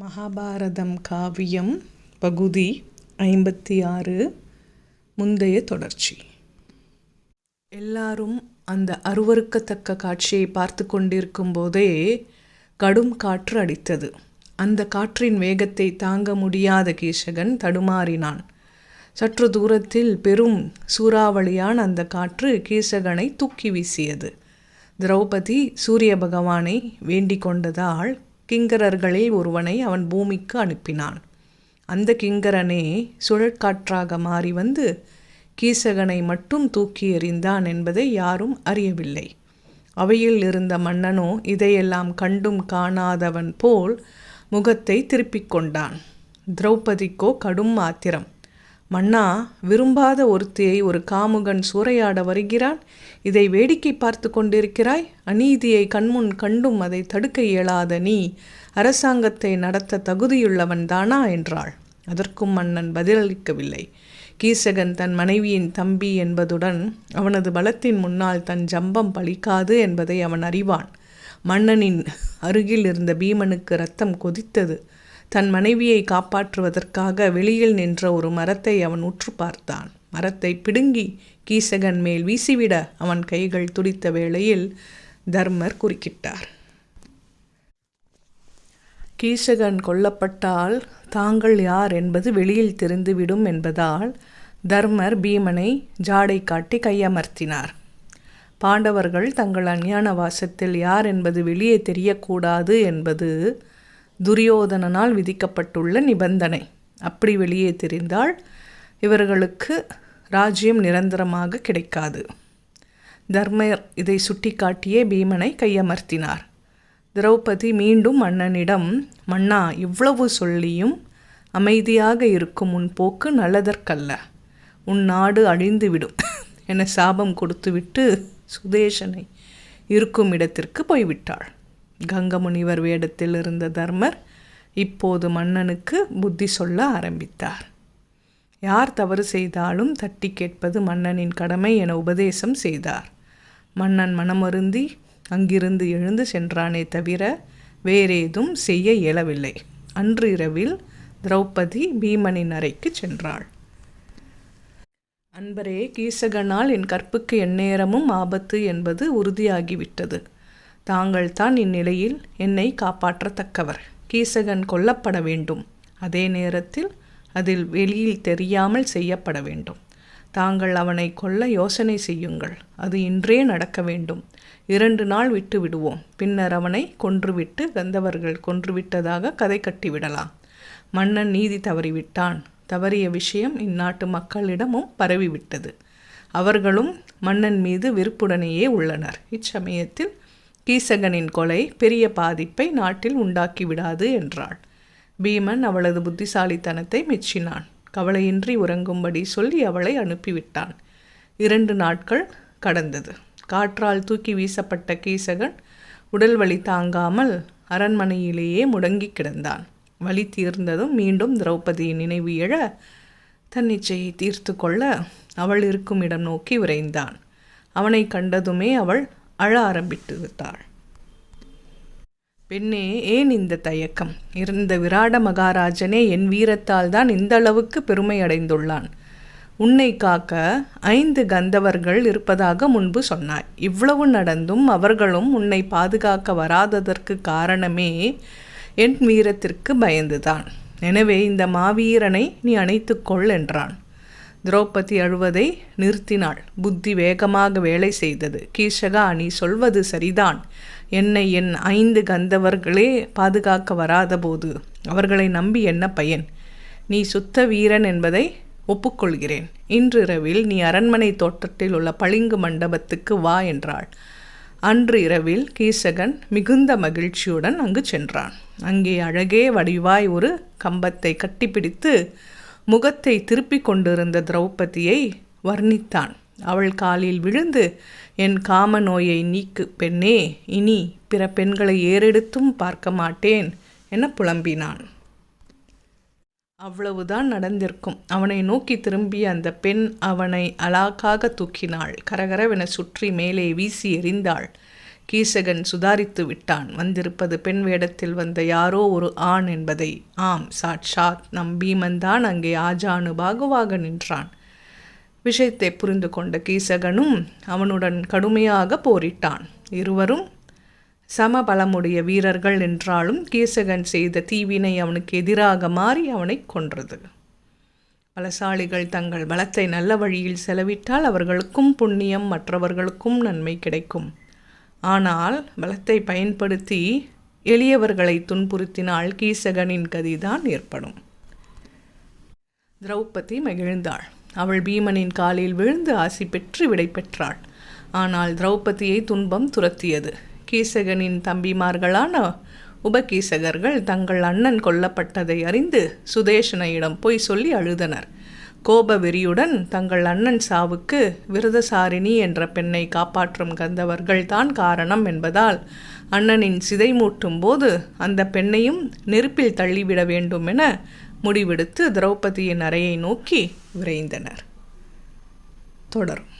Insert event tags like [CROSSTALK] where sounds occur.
மகாபாரதம் காவியம் பகுதி ஐம்பத்தி ஆறு முந்தைய தொடர்ச்சி. எல்லாரும் அந்த அருவருக்கத்தக்க காட்சியை பார்த்து கொண்டிருக்கும் போதே கடும் காற்று அடித்தது. அந்த காற்றின் வேகத்தை தாங்க முடியாத கீசகன் தடுமாறினான். சற்று தூரத்தில் பெரும் சூறாவளியான் அந்த காற்று கீசகனை தூக்கி வீசியது. திரௌபதி சூரிய பகவானை வேண்டிக் கொண்டதால் கிங்கரர்களில் ஒருவனை அவன் பூமிக்கு அனுப்பினான். அந்த கிங்கரனே சுழற்காற்றாக மாறி வந்து கீசகனை மட்டும் தூக்கி எறிந்தான் என்பதை யாரும் அறியவில்லை. அவையில் இருந்த மன்னனோ இதையெல்லாம் கண்டும் காணாதவன் போல் முகத்தை திருப்பிக் கொண்டான். திரௌபதிக்கோ கடும் ஆத்திரம். மன்னா விரும்பாத ஒருத்தியை ஒரு காமுகன் சூறையாட வருகிறான். இதை வேடிக்கை பார்த்து கொண்டிருக்கிறாய். அநீதியை கண்முன் கண்டும் அதை தடுக்க இயலாத நீ அரசாங்கத்தை நடத்த தகுதியுள்ளவன் தானா என்றாள். அதற்கும் மன்னன் பதிலளிக்கவில்லை. கீசகன் தன் மனைவியின் தம்பி என்பதுடன் அவனது பலத்தின் முன்னால் தன் ஜம்பம் பலிக்காது என்பதை அவன் அறிவான். மன்னனின் அருகில் இருந்த பீமனுக்கு ரத்தம் கொதித்தது. தன் மனைவியை காப்பாற்றுவதற்காக வெளியில் நின்ற ஒரு மரத்தை அவன் உற்று பார்த்தான். மரத்தை பிடுங்கி கீசகன் மேல் வீசிவிட அவன் கைகள் துடித்த வேளையில் தர்மர் குறுக்கிட்டார். கீசகன் கொல்லப்பட்டால் தாங்கள் யார் என்பது வெளியில் தெரிந்துவிடும் என்பதால் தர்மர் பீமனை ஜாடை காட்டி கையமர்த்தினார். பாண்டவர்கள் தங்கள் அஞ்ஞான வாசத்தில் யார் என்பது வெளியே தெரியக்கூடாது என்பது துரியோதனனால் விதிக்கப்பட்டுள்ள நிபந்தனை. அப்படி வெளியே தெரிந்தால் இவர்களுக்கு ராஜ்யம் நிரந்தரமாக கிடைக்காது. தர்மர் இதை சுட்டிக்காட்டியே பீமனை கையமர்த்தினார். திரௌபதி மீண்டும் மன்னனிடம் மன்னா இவ்வளவு சொல்லியும் அமைதியாக இருக்கும் உன் போக்கு நல்லதற்கல்ல. உன் நாடு அழிந்துவிடும் [LAUGHS] என சாபம் கொடுத்துவிட்டு சுதேசனை இருக்கும் இடத்திற்கு போய்விட்டாள். கங்கமுனிவர் வேடத்தில் இருந்த தர்மர் இப்போது மன்னனுக்கு புத்தி சொல்ல ஆரம்பித்தார். யார் தவறு செய்தாலும் தட்டி கேட்பது மன்னனின் கடமை என உபதேசம் செய்தார். மன்னன் மனமருந்தி அங்கிருந்து எழுந்து சென்றானே தவிர வேறேதும் செய்ய இயலவில்லை. அன்று இரவில் திரௌபதி பீமனின் அறைக்கு சென்றாள். அன்பரே கீசகனால் என் கற்புக்கு எந்நேரமும் ஆபத்து என்பது உறுதியாகிவிட்டது. தாங்கள் தான் இந்நிலையில் என்னை காப்பாற்றத்தக்கவர். கீசகன் கொல்லப்பட வேண்டும். அதே நேரத்தில் அதில் வெளியில் தெரியாமல் செய்யப்பட வேண்டும். தாங்கள் அவனை கொல்ல யோசனை செய்யுங்கள். அது இன்றே நடக்க வேண்டும். இரண்டு நாள் விட்டு விடுவோம். பின்னர் அவனை கொன்றுவிட்டு கந்தவர்கள் கொன்றுவிட்டதாக கதை கட்டிவிடலாம். மன்னன் நீதி தவறிவிட்டான். தவறிய விஷயம் இந்நாட்டு மக்களிடமும் பரவிவிட்டது. அவர்களும் மன்னன் மீது விருப்புடனேயே உள்ளனர். இச்சமயத்தில் கீசகனின் கொலை பெரிய பாதிப்பை நாட்டில் உண்டாக்கிவிடாது என்றாள். பீமன் அவளது புத்திசாலித்தனத்தை மெச்சினான். கவலையின்றி உறங்கும்படி சொல்லி அவளை அனுப்பிவிட்டான். இரண்டு நாட்கள் கடந்தது. காற்றால் தூக்கி வீசப்பட்ட கீசகன் உடல் வலி தாங்காமல் அரண்மனையிலேயே முடங்கி கிடந்தான். வலி தீர்ந்ததும் மீண்டும் திரௌபதியின் நினைவு எழ தன்னிச்சையை தீர்த்து கொள்ள அவள் இருக்கும் இடம் நோக்கி விரைந்தான். அவனை கண்டதுமே அவள் அழ ஆரம்பித்து விட்டாள் பெண்ணே ஏன் இந்த தயக்கம்? இருந்த விராட மகாராஜனே என் வீரத்தால் தான் இந்த அளவுக்கு பெருமை அடைந்துள்ளான். உன்னை காக்க ஐந்து கந்தவர்கள் இருப்பதாக முன்பு சொன்னாய். இவ்வளவு நடந்தும் அவர்களும் உன்னை பாதுகாக்க வராததற்கு காரணமே என் வீரத்திற்கு பயந்துதான். எனவே இந்த மாவீரனை நீ அணைத்துக்கொள் என்றான். திரௌபதி அழுவதை நிறுத்தினாள். புத்தி வேகமாக வேலை செய்தது. கீஷகா நீ சொல்வது சரிதான். என்னை என் ஐந்து கந்தவர்களே பாதுகாக்க வராதபோது அவர்களை நம்பி என்ன பயன்? நீ சுத்த வீரன் என்பதை ஒப்புக்கொள்கிறேன். இன்றிரவில் நீ அரண்மனை தோட்டத்தில் உள்ள பளிங்கு மண்டபத்துக்கு வா என்றாள். அன்று இரவில் கீசகன் மிகுந்த மகிழ்ச்சியுடன் அங்கு சென்றான். அங்கே அழகே வடிவாய் ஒரு கம்பத்தை கட்டிப்பிடித்து முகத்தை திருப்பிக் கொண்டிருந்த திரௌபதியை வர்ணித்தான். அவள் காலில் விழுந்து என் காம நோயை நீக்கு பெண்ணே இனி பிற பெண்களை ஏறெடுத்தும் பார்க்க மாட்டேன் என புலம்பினான். அவ்வளவுதான் நடந்திருக்கும். அவனை நோக்கி திரும்பிய அந்த பெண் அவனை அலாக்காக தூக்கினாள். கரகரவென சுற்றி மேலே வீசி எறிந்தாள். கீசகன் சுதாரித்து விட்டான். வந்திருப்பது பெண் வேடத்தில் வந்த யாரோ ஒரு ஆண் என்பதை. ஆம் சாட்சாத் நம் பீமன்தான் அங்கே ஆஜானு பாகுவாக நின்றான். விஷயத்தை புரிந்து கொண்ட கீசகனும் அவனுடன் கடுமையாக போரிட்டான். இருவரும் சமபலமுடைய வீரர்கள் என்றாலும் கீசகன் செய்த தீவினை அவனுக்கு எதிராக மாறி அவனை கொன்றது. பலசாலிகள் தங்கள் பலத்தை நல்ல வழியில் செலவிட்டால் அவர்களுக்கும் புண்ணியம் மற்றவர்களுக்கும் நன்மை கிடைக்கும். ஆனால் பலத்தை பயன்படுத்தி எளியவர்களை துன்புறுத்தினால் கீசகனின் கதிதான் ஏற்படும். திரௌபதி மகிழ்ந்தாள். அவள் பீமனின் காலில் விழுந்து ஆசி பெற்று விடை பெற்றாள். ஆனால் திரௌபதியை துன்பம் துரத்தியது. கீசகனின் தம்பிமார்களான உபகீசகர்கள் தங்கள் அண்ணன் கொல்லப்பட்டதை அறிந்து சுதேசனையிடம் போய் சொல்லி அழுதனர். கோப வெறியுடன் தங்கள் அண்ணன் சாவுக்கு விரதசாரிணி என்ற பெண்ணை காப்பாற்றும் கந்தவர்கள்தான் காரணம் என்பதால் அண்ணனின் சிதை மூட்டும் போது அந்த பெண்ணையும் நெருப்பில் தள்ளிவிட வேண்டும் என முடிவெடுத்து திரௌபதியின் அறையை நோக்கி விரைந்தனர். தொடரும்.